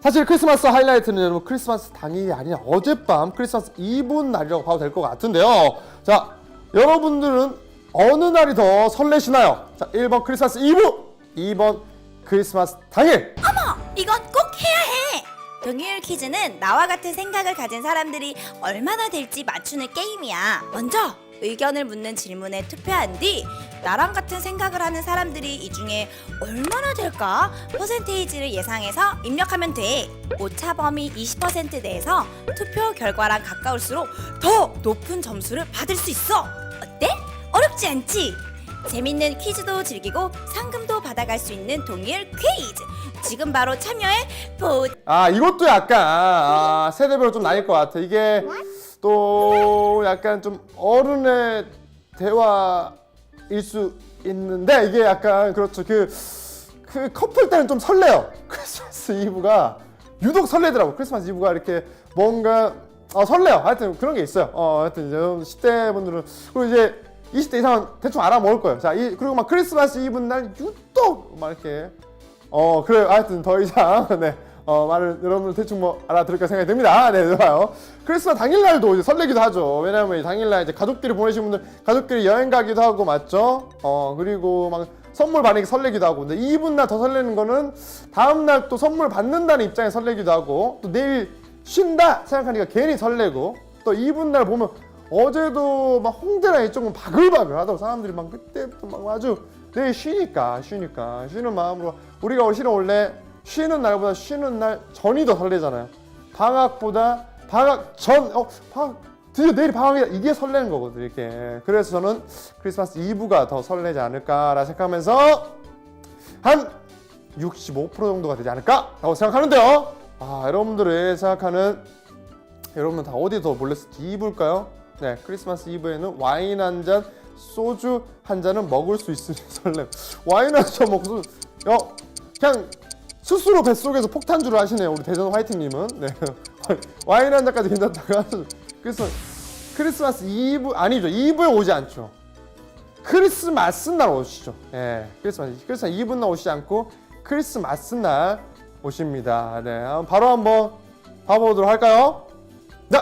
사실 크리스마스 하이라이트는 여러분 크리스마스 당일이 아니라 어젯밤 크리스마스 이브 날이라고 봐도 될 것 같은데요. 자, 여러분들은 어느 날이 더 설레시나요? 자, 1번 크리스마스 이브, 2번 크리스마스 당일. 이건 꼭 해야 해. 동일 퀴즈는 나와 같은 생각을 가진 사람들이 얼마나 될지 맞추는 게임이야. 먼저 의견을 묻는 질문에 투표한 뒤 나랑 같은 생각을 하는 사람들이 이 중에 얼마나 될까 퍼센테이지를 예상해서 입력하면 돼. 오차 범위 20% 내에서 투표 결과랑 가까울수록 더 높은 점수를 받을 수 있어. 어때? 어렵지 않지? 재밌는 퀴즈도 즐기고 상금도 받아갈 수 있는 동일 퀴즈. 지금 바로 참여해 보. 아, 이것도 약간 아, 세대별로 좀 나뉠 것 같아. 이게 또 약간 좀 어른의 대화일 수 있는데 이게 약간 그렇죠. 그, 그 커플 때는 좀 설레요. 크리스마스 이브가 유독 설레더라고. 크리스마스 이브가 이렇게 뭔가 어, 설레요. 하여튼 그런 게 있어요. 어, 하여튼 이제 10대 분들은 그리고 이제 20대 이상은 대충 알아먹을 거예요. 자, 이, 그리고 막 크리스마스 이브 날 유독 막 이렇게 어 그래 하여튼 더 이상 네 어, 말을 여러분 대충 뭐 알아들을까 생각이 듭니다. 네 좋아요. 크리스마스 당일날도 이제 설레기도 하죠. 왜냐하면 이 당일날 이제 가족끼리 보내신 분들 가족끼리 여행 가기도 하고 맞죠? 어 그리고 막 선물 받는 게 설레기도 하고 근데 이분 날 더 설레는 거는 다음 날 또 선물 받는다는 입장에 설레기도 하고 또 내일 쉰다 생각하니까 괜히 설레고 또 이분 날 보면 어제도 막 홍대나 이쪽은 바글바글 하다고 사람들이 막 그때부터 막 아주 내일 쉬니까 쉬니까 쉬는 마음으로 우리가 실은 원래 쉬는 날보다 쉬는 날 전이 더 설레잖아요. 방학보다 방학 전, 어, 방학, 드디어 내일이 방학이다. 이게 설레는 거거든, 이렇게. 그래서 저는 크리스마스 이브가 더 설레지 않을까라 생각하면서 한 65% 정도가 되지 않을까라고 생각하는데요. 아, 여러분들의 생각하는 여러분은 다 어디 더 몰랐을지 이브일까요? 네, 크리스마스 이브에는 와인 한 잔, 소주 한 잔은 먹을 수 있으니 설렘. 와인 한 잔 먹고, 어, 그냥 스스로 뱃속에서 폭탄주를 하시네요. 우리 대전 화이팅님은. 네. 와인 한 잔까지 괜찮다가. 그래서 크리스마스 이브, 아니죠. 이브에 오지 않죠. 크리스마스 날 오시죠. 예, 크리스마스. 크리스마스 이브 날 오시지 않고 크리스마스 날 오십니다. 네, 바로 한번 봐보도록 할까요? 네.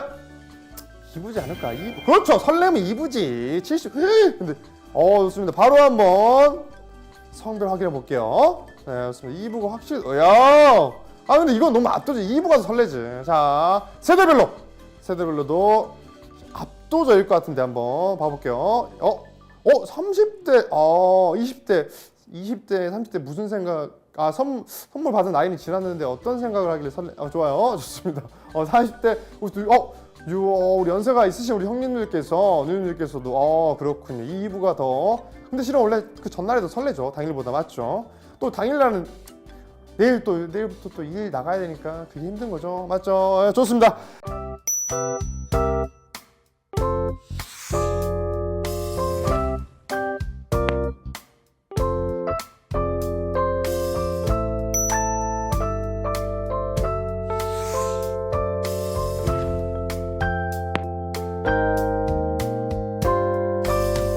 이브지 않을까? 이브. 그렇죠. 설렘은 이브지. 70. 근데 어 좋습니다. 바로 한번 성별 확인해 볼게요. 네, 좋습니다. 이브가 확실히. 어, 야. 아 근데 이건 너무 압도적. 이브가 더 설레지. 자 세대별로 세대별로도 압도적일 것 같은데 한번 봐볼게요. 어, 어, 30대, 어, 20대, 20대, 30대 무슨 생각? 아, 선, 선물 받은 나이는 지났는데 어떤 생각을 하길래 설레? 어, 좋아요, 좋습니다. 어, 40대, 어, 유, 어, 우리 연세가 있으신 우리 형님들께서, 누님들께서도, 어, 그렇군요. 이 2부가 더. 근데 실은 원래 그 전날에 더 설레죠. 당일보다 맞죠? 또 당일날은 내일 또, 내일부터 또 일 나가야 되니까 그게 힘든 거죠. 맞죠? 예, 좋습니다.